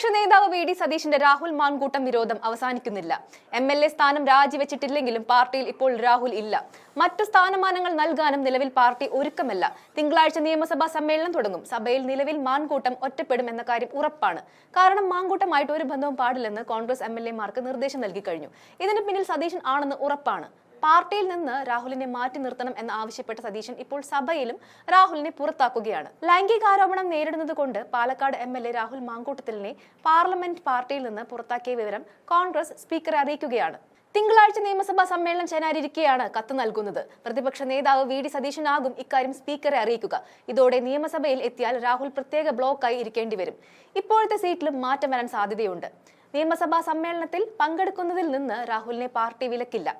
പ്രതിപക്ഷ നേതാവ് V D സതീശിന്റെ രാഹുൽ മാൻകൂട്ടം വിരോധം അവസാനിക്കുന്നില്ല. എം എൽ എ സ്ഥാനം രാജിവെച്ചിട്ടില്ലെങ്കിലും പാർട്ടിയിൽ ഇപ്പോൾ രാഹുൽ ഇല്ല. മറ്റു സ്ഥാനമാനങ്ങൾ നൽകാനും നിലവിൽ പാർട്ടി ഒരുക്കമല്ല. തിങ്കളാഴ്ച നിയമസഭാ സമ്മേളനം തുടങ്ങും. സഭയിൽ നിലവിൽ മാൻകൂട്ടം ഒറ്റപ്പെടും എന്ന കാര്യം ഉറപ്പാണ്. കാരണം മാൻകൂട്ടമായിട്ട് ഒരു ബന്ധവും പാടില്ലെന്ന് കോൺഗ്രസ് എം എൽ എമാർക്ക് നിർദ്ദേശം നൽകി കഴിഞ്ഞു. ഇതിന് പിന്നിൽ സതീശൻ ആണെന്ന് ഉറപ്പാണ്. പാർട്ടിയിൽ നിന്ന് രാഹുലിനെ മാറ്റി നിർത്തണം എന്ന് ആവശ്യപ്പെട്ട സതീശൻ ഇപ്പോൾ സഭയിലും രാഹുലിനെ പുറത്താക്കുകയാണ്. ലൈംഗികാരോപണം നേരിടുന്നത് കൊണ്ട് Palakkad M L A Rahul മാങ്കൂട്ടത്തിലിനെ parliament പാർട്ടിയിൽ നിന്ന് പുറത്താക്കിയ വിവരം കോൺഗ്രസ് സ്പീക്കറെ അറിയിക്കുകയാണ്. തിങ്കളാഴ്ച നിയമസഭാ സമ്മേളനം ചേരാനിരിക്കെയാണ് കത്ത് നൽകുന്നത്. പ്രതിപക്ഷ നേതാവ് വി ഡി സതീശനാകും ഇക്കാര്യം സ്പീക്കറെ അറിയിക്കുക. ഇതോടെ നിയമസഭയിൽ എത്തിയാൽ രാഹുൽ പ്രത്യേക ബ്ലോക്കായി ഇരിക്കേണ്ടി വരും. ഇപ്പോഴത്തെ സീറ്റിലും മാറ്റം വരാൻ സാധ്യതയുണ്ട്. നിയമസഭാ സമ്മേളനത്തിൽ പങ്കെടുക്കുന്നതിൽ നിന്ന് രാഹുലിനെ പാർട്ടി വിലക്കില്ല.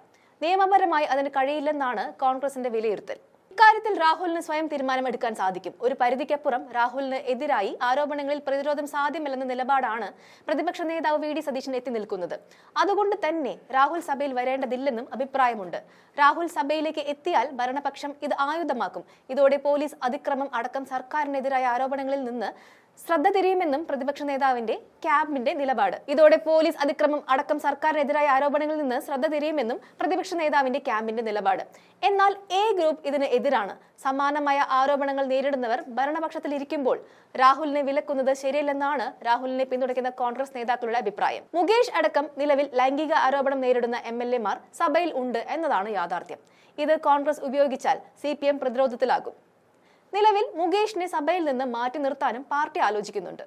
നിയമപരമായി അതിന് കഴിയില്ലെന്നാണ് കോൺഗ്രസിന്റെ വിലയിരുത്തൽ. ഇക്കാര്യത്തിൽ രാഹുലിന് സ്വയം തീരുമാനമെടുക്കാൻ സാധിക്കും. ഒരു പരിധിക്കപ്പുറം രാഹുലിന് എതിരായി ആരോപണങ്ങളിൽ പ്രതിരോധം സാധ്യമല്ലെന്ന നിലപാടാണ് പ്രതിപക്ഷ നേതാവ് വി ഡി സതീശൻ എത്തി നിൽക്കുന്നത്. അതുകൊണ്ട് തന്നെ രാഹുൽ സഭയിൽ വരേണ്ടതില്ലെന്നും അഭിപ്രായമുണ്ട്. രാഹുൽ സഭയിലേക്ക് എത്തിയാൽ ഭരണപക്ഷം ഇത് ആയുധമാക്കും. ഇതോടെ പോലീസ് അതിക്രമം അടക്കം സർക്കാരിനെതിരായ ആരോപണങ്ങളിൽ നിന്ന് ശ്രദ്ധ തിരിയുമെന്നും പ്രതിപക്ഷ നേതാവിന്റെ ക്യാമ്പിന്റെ നിലപാട്. ഇതോടെ പോലീസ് അതിക്രമം അടക്കം സർക്കാരിനെതിരായ ആരോപണങ്ങളിൽ നിന്ന് ശ്രദ്ധ തിരിയുമെന്നും പ്രതിപക്ഷ നേതാവിന്റെ ക്യാമ്പിന്റെ നിലപാട്. എന്നാൽ എ ഗ്രൂപ്പ് ഇതിന് എതിരാണ്. സമാനമായ ആരോപണങ്ങൾ നേരിടുന്നവർ ഭരണപക്ഷത്തിൽ ഇരിക്കുമ്പോൾ രാഹുലിനെ വിലക്കുന്നത് ശരിയല്ലെന്നാണ് രാഹുലിനെ പിന്തുണയ്ക്കുന്ന കോൺഗ്രസ് നേതാക്കളുടെ അഭിപ്രായം. മുകേഷ് അടക്കം നിലവിൽ ലൈംഗിക ആരോപണം നേരിടുന്ന എം എൽ എമാർ സഭയിൽ ഉണ്ട് എന്നതാണ് യാഥാർത്ഥ്യം. ഇത് കോൺഗ്രസ് ഉപയോഗിച്ചാൽ സി പ്രതിരോധത്തിലാകും. നിലവിൽ മുകേഷിനെ സഭയിൽ നിന്ന് മാറ്റി നിർത്താനും പാർട്ടി ആലോചിക്കുന്നുണ്ട്